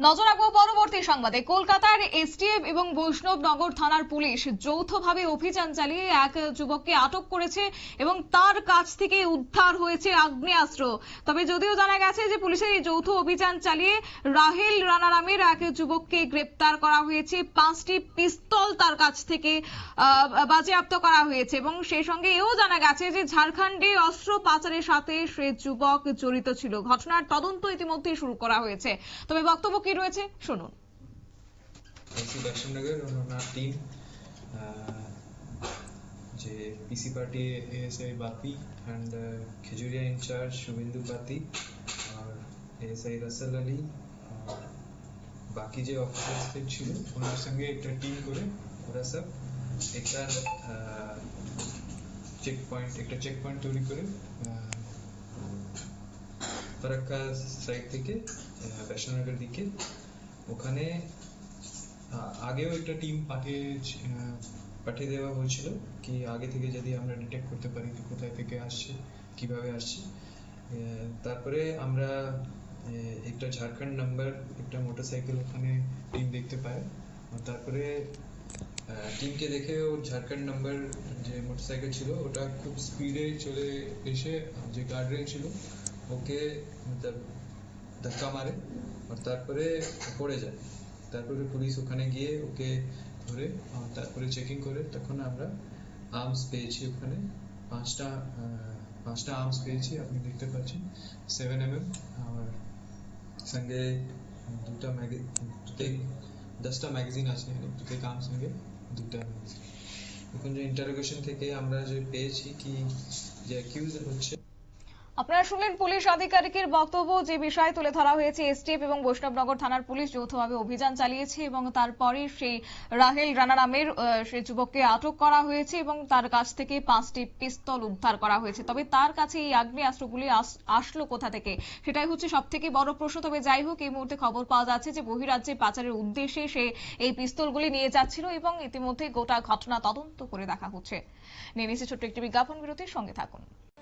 নজর রাখব পরবর্তী সংবাদে। কলকাতার এসটিএফ এবং বৈষ্ণবনগর থানার পুলিশ যৌথভাবে অভিযান চালিয়ে এক যুবককে আটক করেছে এবং তার কাছ থেকে উদ্ধার হয়েছে আগ্নেয়াস্ত্র। তবে যদিও জানা গেছে যে পুলিশের এই যৌথ অভিযান চালিয়ে রাহেল রানা নামের এক যুবককে গ্রেপ্তার করা হয়েছে। পাঁচটি পিস্তল তার কাছ থেকে বাজেয়াপ্ত করা হয়েছে এবং সেই সঙ্গে এও জানা গেছে যে ঝাড়খণ্ডে অস্ত্র পাচারের সাথে সে যুবক জড়িত ছিল। ঘটনার তদন্ত ইতিমধ্যেই শুরু করা হয়েছে। তবে বক্তব্য কি রয়েছে? শুনুন। টিম যে PC party Bapi and Khejuria in charge Subhendu Pati, R ASI Rasel Ali বাকি যে অফিসার্সদের ছিল, ওনার সঙ্গে একটা টিম করে ওরা সব একটা চেক পয়েন্ট একটা চেক পয়েন্ট তৈরি করে ফারাক্কা সাইড থেকে আহ, বৈষ্ণবনগর দিকে ওখানে আ- আগেও একটা টিম পাঠিয়ে আহ, পাঠিয়ে দেওয়া হয়েছিল কি আগে থেকে যদি আমরা ডিটেক্ট করতে পারি যে কোথায় থেকে আসছে কিভাবে আসছে আহ, তারপরে আমরা আহ, একটা ঝাড়খণ্ড নাম্বার একটা মোটরসাইকেল ওখানে টিম দেখতে পায় আর তারপরে টিমকে দেখে ওর ঝাড়খণ্ড নাম্বার যে মোটরসাইকেল ছিল ওটা খুব স্পিডে চলে এসে যে গার্ডরেল ছিল ওকে মতলব ধাক্কা মারে আর তারপরে পড়ে যায় তারপরে পুলিশ ওখানে গিয়ে ওকে ধরে আর তারপরে চেকিং করে তখন আমরা আর্মস পেয়েছি ওখানে পাঁচটা আহ, পাঁচটা আর্মস পেয়েছি আপনি দেখতে পাচ্ছেন সেভেন এম এম আর সঙ্গে দুটা ম্যাগি প্রত্যেক দশটা ম্যাগাজিন আছে প্রত্যেক আর্ম সঙ্গে দুটা magazine। এখন যে ইন্টারোগেশন থেকে আমরা যে পেয়েছি কি যে অ্যাকিউজ হচ্ছে আপনারা শুনলেন পুলিশ আধিকারিকের বক্তব্য। যে বিষয় তুলে ধরা হয়েছে এসটিএফ এবং বৈষ্ণবনগর থানার পুলিশ যৌথভাবে অভিযান চালিয়েছে এবং তারপরে সেই রাহেল রানা নামের সেই যুবককে আটক করা হয়েছে এবং তার কাছ থেকে পাঁচটি পিস্তল উদ্ধার করা হয়েছে। তবে তার কাছে এই আগ্নেয়াস্ত্রগুলি আস- আসলো কোথা থেকে? সেটাই হচ্ছে সব থেকে বড় প্রশ্ন। তবে যাই হোক, এই মুহূর্তে খবর পাওয়া যাচ্ছে যে বহিরাজ্যে পাচারের উদ্দেশ্যে সে এই পিস্তলগুলি নিয়ে যাচ্ছিল এবং ইতিমধ্যে গোটা ঘটনা তদন্ত করে দেখা হচ্ছে। নিয়ে ছোট্ট একটি বিজ্ঞাপন, বিরতির সঙ্গে থাকুন।